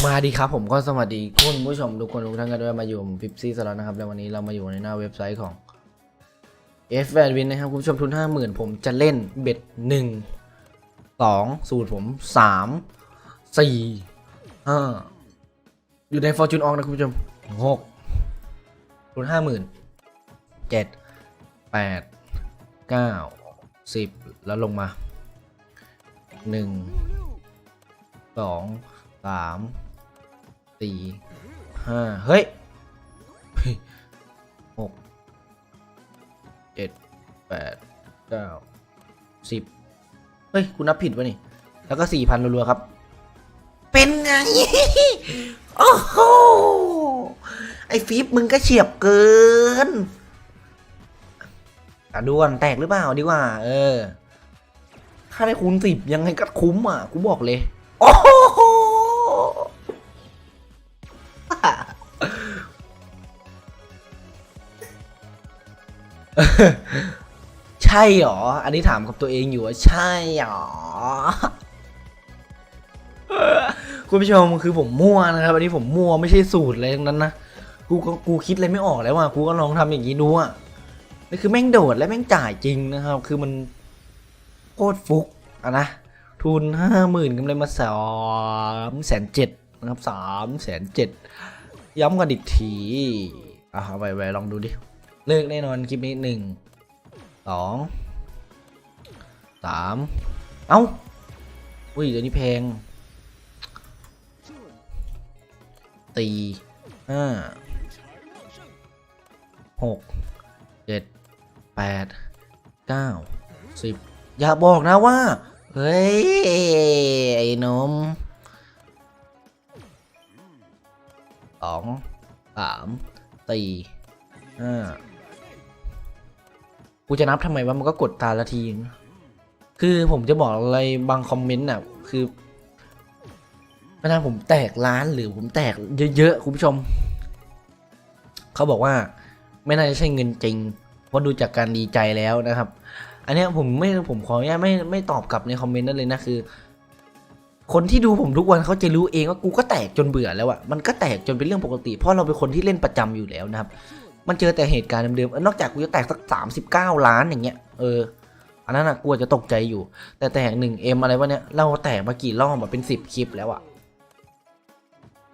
มาดีครับผมก็สวัสดีคุณผู้ชมทุกคนทุกท่านกันด้วยมาอยู่ฟิปซี่สล็อตนะครับ แล้ววันนี้เรามาอยู่ในหน้าเว็บไซต์ของ f แ n วินนะครับ คุณผู้ชมทุนห้าหมื่นผมจะเล่นเบ็ดหนึ่งสองสูตรผมสามสี่ห้าอยู่ในฟอร์จูนอองนะคุณผู้ชมหกทุนห้าหมื่นเจ็ดแปดเก้าสิบแล้วลงมาหนึ่งสอง สามสี่ห้าเฮ้ยเฮ้ยหกเจ็ดแปดเก้าสิบเฮ้ย คุณนับผิดวะนี่ แล้วก็สี่พันรัวๆครับ เป็นไง โอ้โห ไอ้ฟิปมึงก็เฉียบเกินอะด่วนแตกหรือเปล่าดีกว่า เออ ถ้าได้คูณสิบยังไงก็คุ้มอะ กูบอกเลย โอ้ ใช่หรอ อันนี้ถามกับตัวเองอยู่ว่าใช่หรอ คุณผู้ชมคือผมมั่วนะครับอันนี้ผมมั่วไม่ใช่สูตรอะไรทั้งนั้นนะกูก็กูคิดอะไรไม่ออกแล้วว่ะกูก็ลองทำอย่างนี้ดูอะนี่คือแม่งโดดและแม่งจ่ายจริงนะครับ คือมันโคตรฟุกอะนะทุนห้าหมื่นกำไรมาสามแสนเจ็ดนะครับสามแสนเจ็ดย้ำกันอีกทีอะเอาไปไปลองดูดิ เลิกแน่นอนคลิปนี้หนึ่งสองสามเอ้าอุ้ยเดี๋ยวนี้แพงตีห้าหกเจ็ดแปดเก้าสิบอย่าบอกนะว่า เฮ้ย ไอ้นมสองสามสี่ห้า กูจะนับทำไมวะมันก็กดตาละทีคือผมจะบอกอะไรบางคอมเมนต์น่ะคือเวลาผมแตกร้านหรือผมแตกเยอะๆคุณผู้ชม เขาบอกว่าไม่น่าจะใช่เงินจริงเพราะดูจากการดีใจแล้วนะครับ อันเนี้ยผมไม่ผมขออนุญาตไม่ไม่ตอบกลับในคอมเมนต์นั้นเลยนะคือ คนที่ดูผมทุกวันเขาจะรู้เองว่ากูก็แตกจนเบื่อแล้วอะมันก็แตกจนเป็นเรื่องปกติ เพราะเราเป็นคนที่เล่นประจำอยู่แล้วนะครับ มันเจอแต่เหตุการณ์เดิมๆนอกจากกูจะแตกสักสามสิบเก้าล้านอย่างเงี้ย เออ อันนั้นอะกูอาจจะตกใจอยู่ แต่แตกหนึ่งเอ็มอะไรวะเนี้ย เราแตกมากี่รอบมาเป็นสิบคลิปแล้วอะ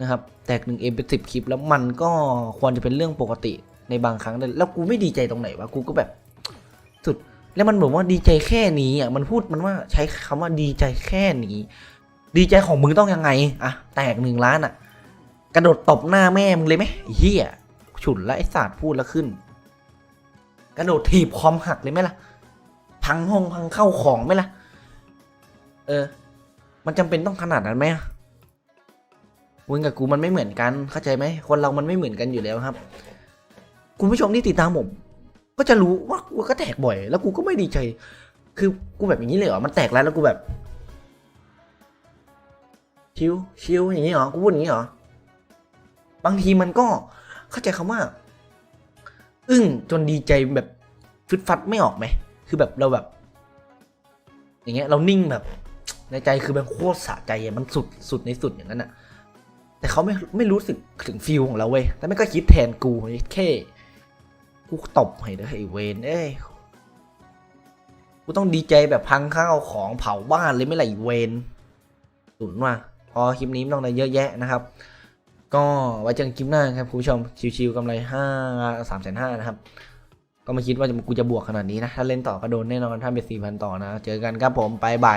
นะครับ แตกหนึ่งเอ็มเป็นสิบคลิปแล้วมันก็ควรจะเป็นเรื่องปกติในบางครั้งแล้วกูไม่ดีใจตรงไหนวะ กูก็แบบ สุด แล้วมันบอกว่าดีใจแค่นี้อะ มันพูดมันว่าใช้คำว่าดีใจแค่นี้ ดีใจของมึงต้องยังไงอะแตกหนึ่งล้านอะกระโดดตบหน้าแม่มึงเลยไหมเฮีย ฉุนและไอ้ศาสตร์พูดแล้วขึ้น กระโดดถีบคอมหักเลยไหมล่ะ พังห้องพังเข้าของไหมล่ะ เออ มันจำเป็นต้องขนาดนั้นไหมมึงกับกูมันไม่เหมือนกัน เข้าใจไหม คนเรามันไม่เหมือนกันอยู่แล้วครับ คุณผู้ชมที่ติดตามผม ก็จะรู้ว่ากูก็แตกบ่อย แล้วกูก็ไม่ดีใจ คือกูแบบอย่างนี้เลยเหรอ มันแตกแล้วแล้วกูแบบ ชิวชิวอย่างนี้เหรอ กูพูดอย่างนี้เหรอบางทีมันก็ เข้าใจคำว่า อึ้งจนดีใจแบบฟึดฟัดไม่ออกไหม คือแบบเราแบบ อย่างเงี้ย เรานิ่งแบบ ในใจคือแบบโคตรสะใจอะมันสุดสุดในสุดอย่างนั้นอะแต่เขาไม่ไม่รู้สึกถึงฟิลของเราเว้ยแต่ไม่ก็คิดแทนกูแค่กูตบให้เด้อไอ้เวนเอ้ยกูต้องดีใจแบบพังข้าวของเผาบ้านเลยไม่ไหลเวนสุดว่ะพอคลิปนี้ไม่ต้องอะไรเยอะแยะนะครับ ก็ไว้เจอกันคลิปหน้าครับคุณผู้ชมชิวๆกำไรห้าสามแสนห้านะครับ ก็ไม่คิดว่าจะกูจะบวกขนาดนี้นะ ถ้าเล่นต่อก็โดนแน่นอนถ้าเป็นสี่พันต่อนะ เจอกันครับผมไปบาย